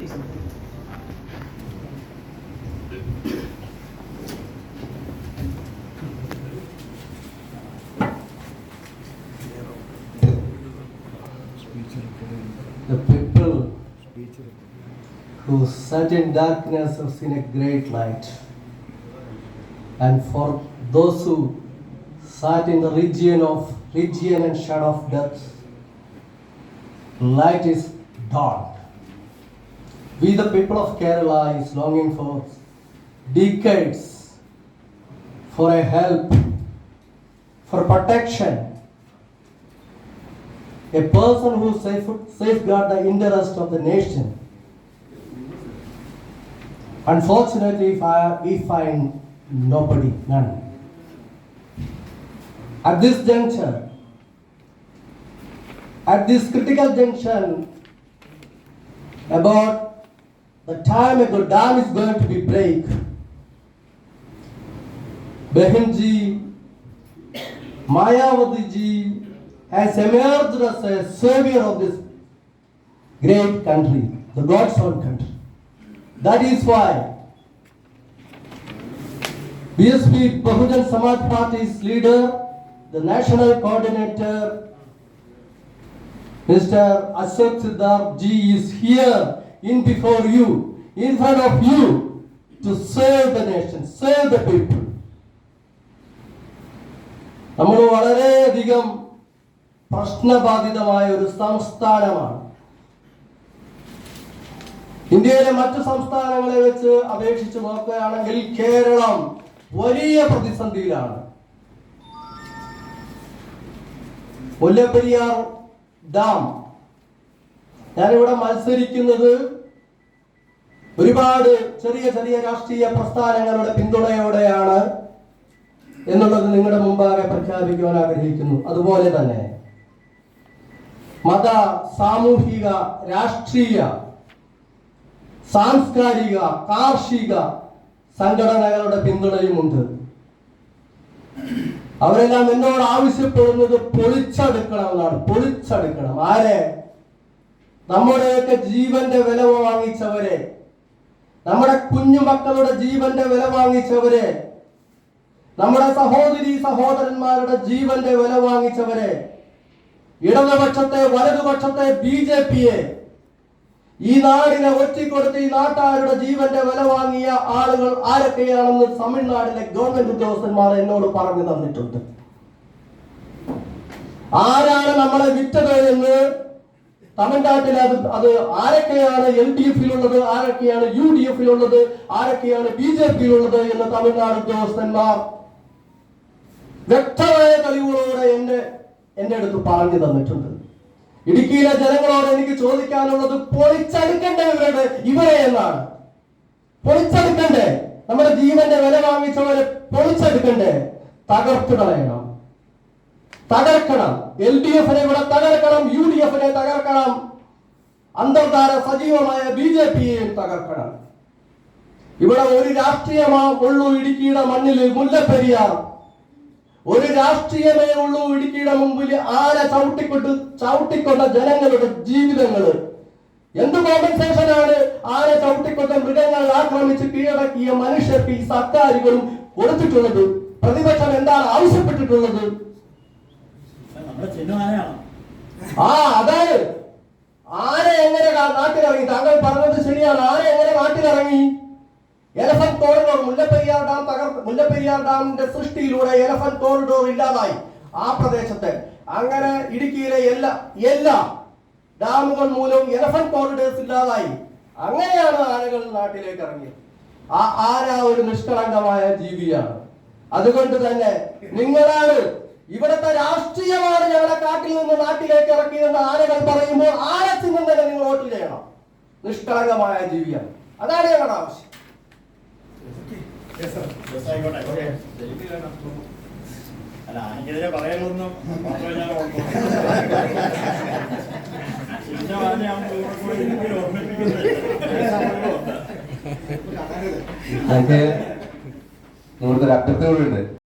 The people who sat in darkness have seen a great light. And for those who sat in the region of region and shadow of death, light is dawned. We, the people of Kerala, is longing for decades for a help, for protection. A person who safe, safeguard the interest of the nation. Unfortunately, I, we find nobody, none. At this juncture, at this critical junction, about the time ago dam is going to be break. Behinji, Mayavati ji has emerged as a savior of this great country, the God's own country. That is why BSP Bahujan Samaj Party's leader, the national coordinator, Mr. Ashok Siddharth ji is here in before you, in front of you, to serve the nation, serve the people. നമ്മൾ വളരെയധികം പ്രശ്നബാധിതമായ ഒരു സംസ്ഥാനമാണ് ഇന്ത്യയിലെ മറ്റു സംസ്ഥാനങ്ങളെ വെച്ച് അപേക്ഷിച്ച് നോക്കുകയാണെങ്കിൽ കേരളം വലിയ പ്രതിസന്ധിയിലാണ് മുല്ലപ്പെരിയാർ ഡാം ഞാനിവിടെ മത്സരിക്കുന്നത് ഒരുപാട് ചെറിയ ചെറിയ രാഷ്ട്രീയ പ്രസ്ഥാനങ്ങളുടെ പിന്തുണയോടെയാണ് എന്നുള്ളത് നിങ്ങളുടെ മുമ്പാകെ പ്രഖ്യാപിക്കുവാൻ ആഗ്രഹിക്കുന്നു. അതുപോലെ തന്നെ മത സാമൂഹിക രാഷ്ട്രീയ സാംസ്കാരിക കാർഷിക സംഘടനകളുടെ പിന്തുണയുമുണ്ട്. അവരെല്ലാം എന്നോട് ആവശ്യപ്പെടുന്നത് പൊളിച്ചെടുക്കണം എന്നാണ്. പൊളിച്ചെടുക്കണം. ആരെ? നമ്മുടെയൊക്കെ ജീവന്റെ വില വാങ്ങിച്ചവരെ. നമ്മുടെ കുഞ്ഞുമക്കളുടെ ജീവന്റെ വില വാങ്ങിച്ചവരെ. നമ്മുടെ സഹോദരി സഹോദരന്മാരുടെ ജീവന്റെ വില വാങ്ങിച്ചവരെ. ഇടതുപക്ഷത്തെ വലതുപക്ഷത്തെ ബി ജെ പിയെ ഈ നാടിനെ ഒറ്റിക്കൊടുത്ത് ഈ നാട്ടുകാരുടെ ജീവന്റെ വില വാങ്ങിയ ആളുകൾ ആരൊക്കെയാണെന്ന് തമിഴ്നാടിലെ ഗവൺമെന്റ് ഉദ്യോഗസ്ഥന്മാർ എന്നോട് പറഞ്ഞു തന്നിട്ടുണ്ട്. ആരാണ് നമ്മളെ വിറ്റത് എന്ന് തമിഴ്നാട്ടിൽ അത് അത് ആരൊക്കെയാണ് എൽ ഡി എഫിലുള്ളത് ആരൊക്കെയാണ് യു ഡി എഫിലുള്ളത് ആരൊക്കെയാണ് ബി ജെ പിയിലുള്ളത് എന്ന് തമിഴ്നാട് ഉദ്യോഗസ്ഥന്മാർ വ്യക്തമായ തെളിവുകളോടെ എന്റെ എന്റെ അടുത്ത് പറഞ്ഞു തന്നിട്ടുണ്ട്. ഇടുക്കിയിലെ ജനങ്ങളോട് എനിക്ക് ചോദിക്കാനുള്ളത് പൊളിച്ചെടുക്കണ്ടേ ഇവരുടെ? ഇവരെ എന്നാണ്? പൊളിച്ചെടുക്കണ്ടേ? നമ്മുടെ ജീവന്റെ വില വാങ്ങിച്ചവരെ പൊളിച്ചെടുക്കണ്ടേ? തകർത്തു കളയണം. തകർക്കണം. എൽ ഡി എഫിനെ ഇവിടെ തകർക്കണം യു ഡി എഫിനെ തകർക്കണം. അന്തർധാര സജീവമായ ബി ജെ പിയെയും തകർക്കണം. ഇവിടെ ഒരു രാഷ്ട്രീയമാ ഉള്ളൂ ഇടുക്കിയുടെ മണ്ണിൽ മുല്ലപ്പെരിയാർ. ഒരു രാഷ്ട്രീയമേ ഉള്ളൂ ഇടുക്കിയുടെ മുമ്പിൽ ആന ചവിട്ടിക്കൊണ്ട് ചവിട്ടിക്കൊണ്ട ജനങ്ങളുടെ ജീവിതങ്ങൾ. എന്ത് കോമ്പൻസേഷനാണ് ആന ചവിട്ടിക്കൊണ്ട മൃഗങ്ങൾ ആക്രമിച്ച് കീഴടക്കിയ മനുഷ്യർക്ക് ഈ സർക്കാരുകളും കൊടുത്തിട്ടുള്ളത്? പ്രതിപക്ഷം എന്താണ് ആവശ്യപ്പെട്ടിട്ടുള്ളത്? ആ അതായത് ആന എങ്ങനെ നാട്ടിലിറങ്ങി? താങ്കൾ പറഞ്ഞത് ശരിയാണ്. ആന എങ്ങനെ നാട്ടിലിറങ്ങി? എലഫന്റ് കോറിഡോർ മുല്ലപ്പെരിയാർ ഡാം തകർ മുല്ലപ്പെരിയാർ ഡാമിന്റെ സൃഷ്ടിയിലൂടെ എലഫന്റ് കോറിഡോർ ഇല്ലാതായി ആ പ്രദേശത്തെ. അങ്ങനെ ഇടുക്കിയിലെ എല്ലാ എല്ലാ ഡാമുകൾ മൂലം എലഫന്റ് കോറിഡേഴ്സ് ഇല്ലാതായി. അങ്ങനെയാണ് ആനകൾ നാട്ടിലേക്ക് ഇറങ്ങിയത്. ആ ആന ഒരു നിഷ്കളങ്കമായ ജീവിയാണ്? അതുകൊണ്ട് തന്നെ നിങ്ങളാണ് ഇവിടുത്തെ രാഷ്ട്രീയമാണ് ഞങ്ങളെ കാട്ടിൽ നിന്ന് നാട്ടിലേക്ക് ഇറക്കിയെന്ന് ആനകൾ പറയുമ്പോൾ ആനസിംഹം തന്നെ നിങ്ങൾ വോട്ട് ചെയ്യണം. നിഷ്കളങ്കമായ ജീവിയാണ്. അതാണ് ഞങ്ങളുടെ ആവശ്യം. അല്ല എനിക്കെതിരെ പറയാനൊന്നും മാത്രമേ ഞാൻ ഓർക്കുള്ളൂ.